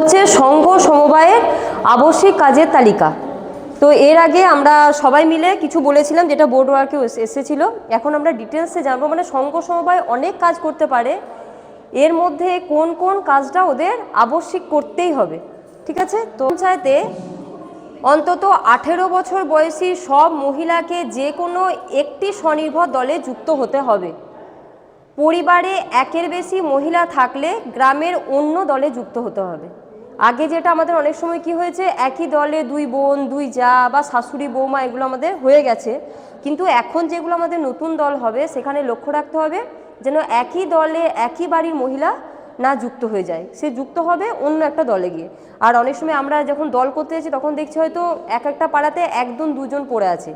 হচ্ছে সংঘ সমবায়ের আবশ্যিক কাজের তালিকা। তো এর আগে আমরা সবাই মিলে কিছু বলেছিলাম যেটা বোর্ড ওয়ার্কে এসেছিল। এখন আমরা ডিটেলসে জানব মানে সংঘ সমবায় অনেক কাজ করতে পারে। এর মধ্যে কোন কোন কাজটা ওদের আবশ্যিক করতেই হবে, ঠিক আছে? তো পঞ্চায়েতে অন্তত আঠেরো বছর বয়সী সব মহিলাকে যে কোনো একটি স্বনির্ভর দলে যুক্ত হতে হবে। পরিবারে একের বেশি মহিলা থাকলে গ্রামের অন্য দলে যুক্ত হতে হবে। আগে যেটা আমাদের অনেক সময় কি হয়েছে, একই দলে দুই বোন, দুই যা বা শাশুড়ি, বৌমা, এগুলো আমাদের হয়ে গেছে। কিন্তু এখন যেগুলো আমাদের নতুন দল হবে, সেখানে লক্ষ্য রাখতে হবে যেন একই দলে একই বাড়ির মহিলা না যুক্ত হয়ে যায়। সে যুক্ত হবে অন্য একটা দলে গিয়ে। আর অনেক সময় আমরা যখন দল করতে যাচ্ছি, তখন দেখছি হয়তো এক একটা পাড়াতে একজন দুজন পড়ে আছে।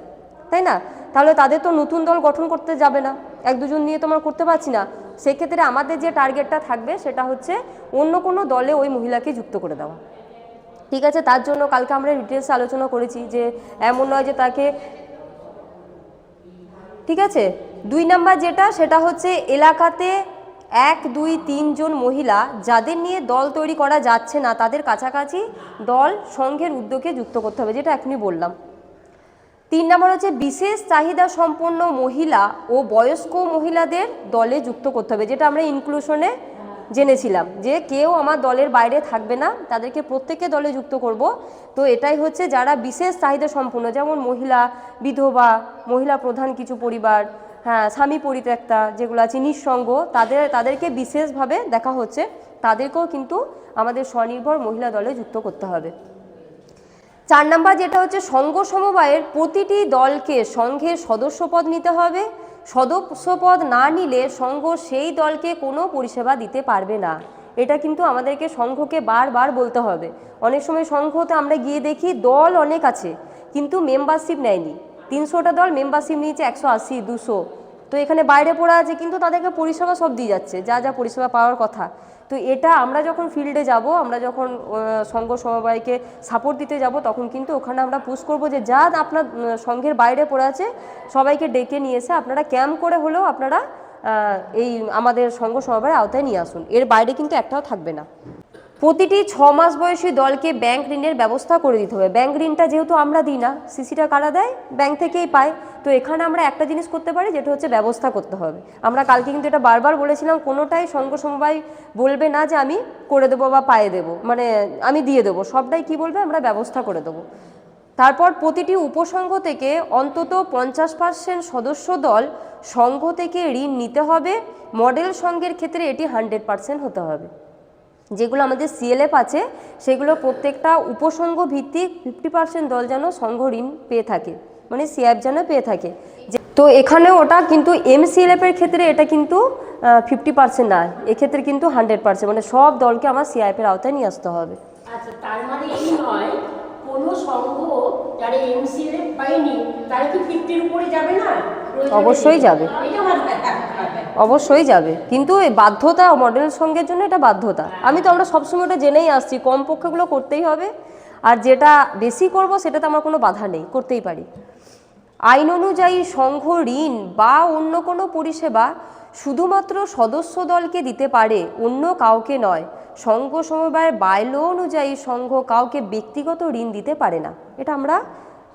তাই না? তাহলে তাদের তো নতুন দল গঠন করতে যাবে না। এক দুজন নিয়ে তো আমরা করতে পারছি না। সেক্ষেত্রে আমাদের যে টার্গেটটা থাকবে সেটা হচ্ছে অন্য কোনো দলে ওই মহিলাকে যুক্ত করে দেওয়া। ঠিক আছে, তার জন্য কালকে আমরা ডিটেলসে আলোচনা করেছি যে এমন নয় যে তাকে ঠিক আছে, দুই নাম্বার যেটা সেটা হচ্ছে এলাকাতে এক, দুই তিনজন মহিলা যাদের নিয়ে দল তৈরি করা যাচ্ছে না, তাদের কাছাকাছি দল সংঘের উদ্যোগে যুক্ত করতে হবে, যেটা এখনই বললাম। তিন নম্বর হচ্ছে বিশেষ চাহিদা সম্পন্ন মহিলা ও বয়স্ক মহিলাদের দলে যুক্ত করতে হবে, যেটা আমরা ইনক্লুশনে জেনেছিলাম, যে কেউ আমার দলের বাইরে থাকবে না, তাদেরকে প্রত্যেককে দলে যুক্ত করব। তো এটাই হচ্ছে যারা বিশেষ চাহিদা সম্পূর্ণ যেমন মহিলা, বিধবা, মহিলা প্রধান কিছু পরিবার হ্যাঁ স্বামী পরিত্যক্তা যেগুলো আছে, নিঃসঙ্গ, তাদের, তাদেরকে বিশেষভাবে দেখা হচ্ছে, তাদেরকেও কিন্তু আমাদের স্বনির্ভর মহিলা দলে যুক্ত করতে হবে। চার নাম্বার যেটা হচ্ছে সংঘ সমবায়ের প্রতিটি দলকে সংঘের সদস্যপদ নিতে হবে। সদস্যপদ না নিলে সংঘ সেই দলকে কোনো পরিষেবা দিতে পারবে না। এটা কিন্তু আমাদেরকে সংঘকে বারবার বলতে হবে। অনেক সময় সংঘতে আমরা গিয়ে দেখি দল অনেক আছে, কিন্তু মেম্বারশিপ নেয়নি। তিনশোটা দল মেম্বারশিপ নিয়েছে, একশো আশি, দুশো। তো এখানে বাইরে পড়া আছে, কিন্তু তাদেরকে পরিষেবা সব দিয়ে যাচ্ছে, যা যা পরিষেবা পাওয়ার কথা। তো এটা আমরা যখন ফিল্ডে যাব, আমরা যখন সঙ্গ সমবায়কে সাপোর্ট দিতে যাব, তখন কিন্তু ওখানে আমরা পুশ করব যে যা আপনার সঙ্ঘের বাইরে পড়ে আছে, সবাইকে ডেকে নিয়ে এসে আপনারা ক্যাম্প করে হলেও আপনারা এই আমাদের সঙ্গ সমবায়ের আওতায় নিয়ে আসুন। এর বাইরে কিন্তু একটাও থাকবে না। প্রতিটি ছ মাস বয়সী দলকে ব্যাংক ঋণের ব্যবস্থা করে দিতে হবে। ব্যাংক ঋণটা যেহেতু আমরা দিই না, সিসিটা কারা দেয়? ব্যাংক থেকেই পায়। তো এখানে আমরা একটা জিনিস করতে পারি, যেটা হচ্ছে ব্যবস্থা করতে হবে। আমরা কালকে কিন্তু এটা বারবার বলেছিলাম, কোনোটাই সংঘ সমবায় বলবে না যে আমি করে দেবো বা পায়ে দেবো মানে আমি দিয়ে দেবো। সবটাই কি বলবে? আমরা ব্যবস্থা করে দেবো। তারপর প্রতিটি উপসংঘ থেকে অন্তত পঞ্চাশ পার্সেন্ট সদস্য দল সংঘ থেকে ঋণ নিতে হবে। মডেল সংঘের ক্ষেত্রে এটি হান্ড্রেড পার্সেন্ট হতে হবে। যেগুলো আমাদের সিএলএফ আছে, সেগুলো প্রত্যেকটা উপসংঘ ভিত্তিক ফিফটি পার্সেন্ট দল যেন সংঘ ঋণ পেয়ে থাকে মানে সিএফ যেন পেয়ে থাকে। তো এখানে ওটা কিন্তু এম এমসিএলএফের ক্ষেত্রে এটা কিন্তু ফিফটি পার্সেন্ট না এক্ষেত্রে কিন্তু হান্ড্রেড পার্সেন্ট মানে সব দলকে আমার সিআইএফের আওতায় নিয়ে আসতে হবে। আচ্ছা মানে কোনো যারা এমসিএল পায়নি, তারা কি ফিফটির উপরে যাবে না? অবশ্যই যাবে। অবশ্যই যাবে। কিন্তু এই বাধ্যতা মডেল সঙ্গের জন্য এটা বাধ্যতা। আমি তো আমরা সবসময় ওটা জেনেই আসছি কম পক্ষেগুলো করতেই হবে। আর যেটা বেশি করব সেটাতে আমার কোনো বাধা নেই, করতেই পারি। আইন অনুযায়ী সংঘ ঋণ বা অন্য কোনো পরিষেবা শুধুমাত্র সদস্য দলকে দিতে পারে, অন্য কাউকে নয়। সংঘ সমবায়ের বাইলো অনুযায়ী সংঘ কাউকে ব্যক্তিগত ঋণ দিতে পারে না। এটা আমরা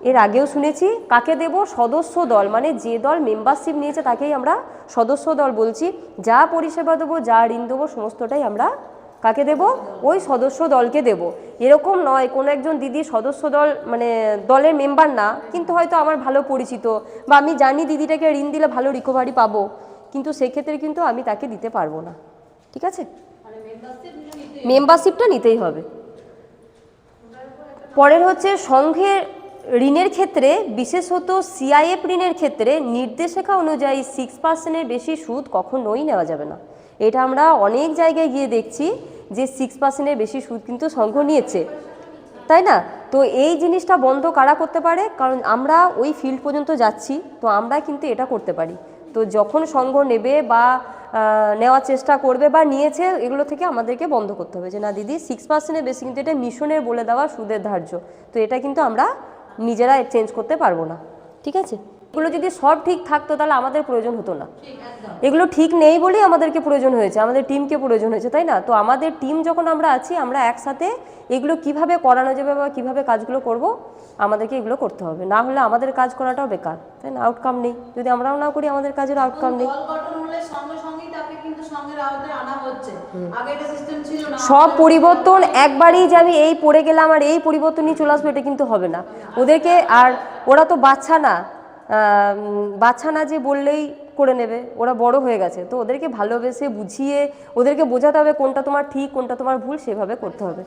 এর আগেও শুনেছি, কাকে দেব সদস্য দল? মানে যে দল মেম্বারশিপ নিয়েছে তাকেই আমরা সদস্য দল বলছি। যা পরিষেবা দেবো, যা ঋণ দেবো, সমস্তটাই আমরা কাকে দেব? ওই সদস্য দলকে দেব। এরকম নয়, কোনো একজন দিদি সদস্য দল মানে দলের মেম্বার না, কিন্তু হয়তো আমার ভালো পরিচিত বা আমি জানি দিদিটাকে ঋণ দিলে ভালো রিকভারি পাবো, কিন্তু সেক্ষেত্রে কিন্তু আমি তাকে দিতে পারব না। ঠিক আছে? মেম্বারশিপটা নিতেই হবে। পরের হচ্ছে সংঘের ঋণের ক্ষেত্রে, বিশেষত সিআইএফ ঋণের ক্ষেত্রে নির্দেশিকা অনুযায়ী সিক্স পার্সেন্টের বেশি সুদ কখনোই নেওয়া যাবে না। এটা আমরা অনেক জায়গায় গিয়ে দেখছি যে সিক্স পার্সেন্টের বেশি সুদ কিন্তু সংঘ নিয়েছে। তাই না? তো এই জিনিসটা বন্ধ কারা করতে পারে? কারণ আমরা ওই ফিল্ড পর্যন্ত যাচ্ছি, তো আমরা কিন্তু এটা করতে পারি। তো যখন সংঘ নেবে বা নেওয়ার চেষ্টা করবে বা নিয়েছে, এগুলো থেকে আমাদেরকে বন্ধ করতে হবে যে না, দিদি সিক্স পার্সেন্টের বেশি কিন্তু এটা মিশনের বলে দেওয়া সুদের ধার্য। তো এটা কিন্তু আমরা নিজেরা চেঞ্জ করতে পারব না ঠিক আছে? এগুলো যদি সব ঠিক থাকতো তাহলে আমাদের প্রয়োজন হতো না। এগুলো ঠিক নেই বলেই আমাদেরকে প্রয়োজন হয়েছে আমাদের টিমকে প্রয়োজন হয়েছে তাই না? তো আমাদের টিম যখন আমরা আছি আমরা একসাথে এগুলো কীভাবে করানো যাবে বা কীভাবে কাজগুলো করব আমাদেরকে এগুলো করতে হবে। না হলে আমাদের কাজ করাটাও বেকার তাই না? আউটকাম নেই। যদি আমরাও না করি আমাদের কাজের আউটকাম নেই। সব পরিবর্তন একবারই যে আমি এই পড়ে গেলাম আর এই পরিবর্তনই নিয়ে চলে আসব এটা কিন্তু হবে না। ওদেরকে আর ওরা তো বাচ্চা না। বাচ্চা না যে বললেই করে নেবে ওরা বড় হয়ে গেছে। তো ওদেরকে ভালোবেসে বুঝিয়ে ওদেরকে বোঝাতে হবে কোনটা তোমার ঠিক কোনটা তোমার ভুল সেভাবে করতে হবে।